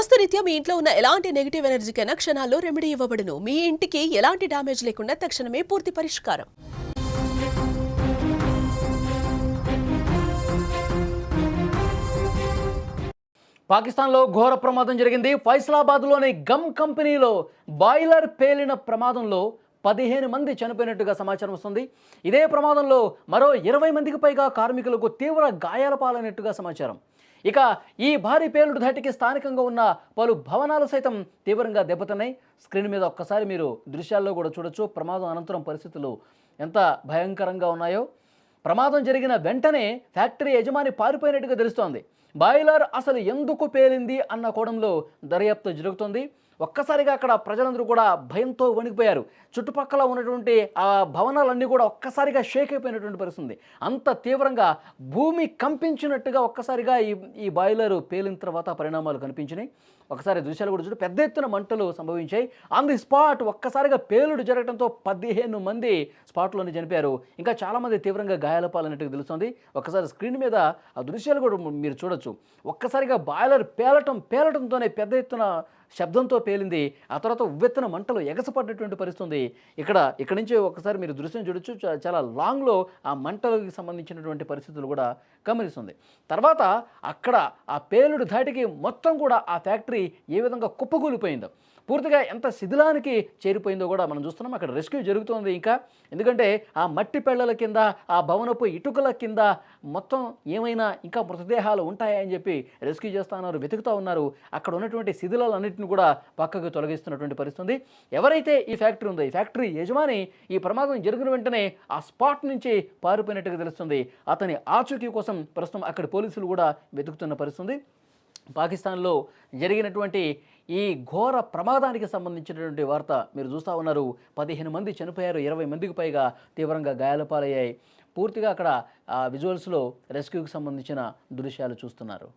వాస్తురీత్యా మీ ఇంట్లో ఉన్న ఎలాంటి నెగిటివ్ ఎనర్జీకైనా క్షణాల్లో రెమెడీ ఇవ్వబడును. మీ ఇంటికి ఎలాంటి డ్యామేజ్ లేకుండా తక్షణమే పూర్తి పరిష్కారం. పాకిస్తాన్లో ఘోర ప్రమాదం జరిగింది. ఫైసలాబాద్లోని గమ్ కంపెనీలో బాయిలర్ పేలిన ప్రమాదంలో పదిహేను మంది చనిపోయినట్టుగా సమాచారం వస్తుంది. ఇదే ప్రమాదంలో మరో ఇరవై మందికి పైగా కార్మికులకు తీవ్ర గాయాల పాలైనట్టుగా సమాచారం. ఇక ఈ భారీ పేలుడు ధాటికి స్థానికంగా ఉన్న పలు భవనాలు సైతం తీవ్రంగా దెబ్బతిన్నాయి. స్క్రీన్ మీద ఒక్కసారి మీరు దృశ్యాల్లో కూడా చూడొచ్చు. ప్రమాదం అనంతరం పరిస్థితులు ఎంత భయంకరంగా ఉన్నాయో. ప్రమాదం జరిగిన వెంటనే ఫ్యాక్టరీ యజమాని పారిపోయినట్టుగా తెలుస్తోంది. బాయిలర్ అసలు ఎందుకు పేలింది అన్న కోణంలో దర్యాప్తు జరుగుతుంది. ఒక్కసారిగా అక్కడ ప్రజలందరూ కూడా భయంతో వణికిపోయారు. చుట్టుపక్కల ఉన్నటువంటి ఆ భవనాలన్నీ కూడా ఒక్కసారిగా షేక్ అయిపోయినటువంటి పరిస్థితి అంత తీవ్రంగా భూమి కంపించినట్టుగా ఒక్కసారిగా ఈ ఈ బాయిలర్ పేలిన తర్వాత పరిణామాలు కనిపించినాయి. ఒకసారి దృశ్యాలు కూడా చూడు పెద్ద ఎత్తున మంటలు సంభవించాయి. ఆన్ ది స్పాట్ ఒక్కసారిగా పేలుడు జరగడంతో పదిహేను మంది స్పాట్లోనే చనిపోయారు. ఇంకా చాలామంది తీవ్రంగా గాయాలపాలన్నట్టుగా తెలుస్తుంది. ఒకసారి స్క్రీన్ మీద ఆ దృశ్యాలు కూడా మీరు చూడొచ్చు. ఒక్కసారిగా బాయిలర్ పేలటం పేలటంతోనే పెద్ద ఎత్తున శబ్దంతో పేలింది. ఆ తర్వాత ఉవ్వెత్తున మంటలు ఎగసపడ్డటువంటి పరిస్థితుంది. ఇక్కడ ఇక్కడ నుంచి ఒకసారి మీరు దృశ్యం చూడొచ్చు. చాలా లాంగ్లో ఆ మంటలకు సంబంధించినటువంటి పరిస్థితులు కూడా గమనిస్తుంది. తర్వాత అక్కడ ఆ పేలుడు ధాటికి మొత్తం కూడా ఆ ఫ్యాక్టరీ ఏ విధంగా కుప్పకూలిపోయిందో పూర్తిగా ఎంత శిథిలానికి చేరిపోయిందో కూడా మనం చూస్తున్నాం. అక్కడ రెస్క్యూ జరుగుతోంది ఇంకా. ఎందుకంటే ఆ మట్టి పెళ్ళల కింద ఆ భవనపు ఇటుకల కింద మొత్తం ఏమైనా ఇంకా మృతదేహాలు ఉంటాయని చెప్పి రెస్క్యూ చేస్తా ఉన్నారు వెతుకుతూ ఉన్నారు. అక్కడ ఉన్నటువంటి శిథిలాలన్నింటిని కూడా పక్కకు తొలగిస్తున్నటువంటి పరిస్థితి ఉంది ఎవరైతే ఈ ఫ్యాక్టరీ ఉందో ఈ ఫ్యాక్టరీ యజమాని ఈ ప్రమాదం జరిగిన వెంటనే ఆ స్పాట్ నుంచి పారిపోయినట్టుగా తెలుస్తుంది. అతని ఆచూకీ కోసం ప్రస్తుతం అక్కడ పోలీసులు కూడా వెతుకుతున్న పరిస్థితి పాకిస్తాన్లో జరిగినటువంటి ఈ ఘోర ప్రమాదానికి సంబంధించినటువంటి వార్త మీరు చూస్తూ ఉన్నారు. పదిహేను మంది చనిపోయారు ఇరవై మందికి పైగా తీవ్రంగా గాయాల పాలయ్యాయి. పూర్తిగా అక్కడ విజువల్స్లో రెస్క్యూకి సంబంధించిన దృశ్యాలు చూస్తున్నారు.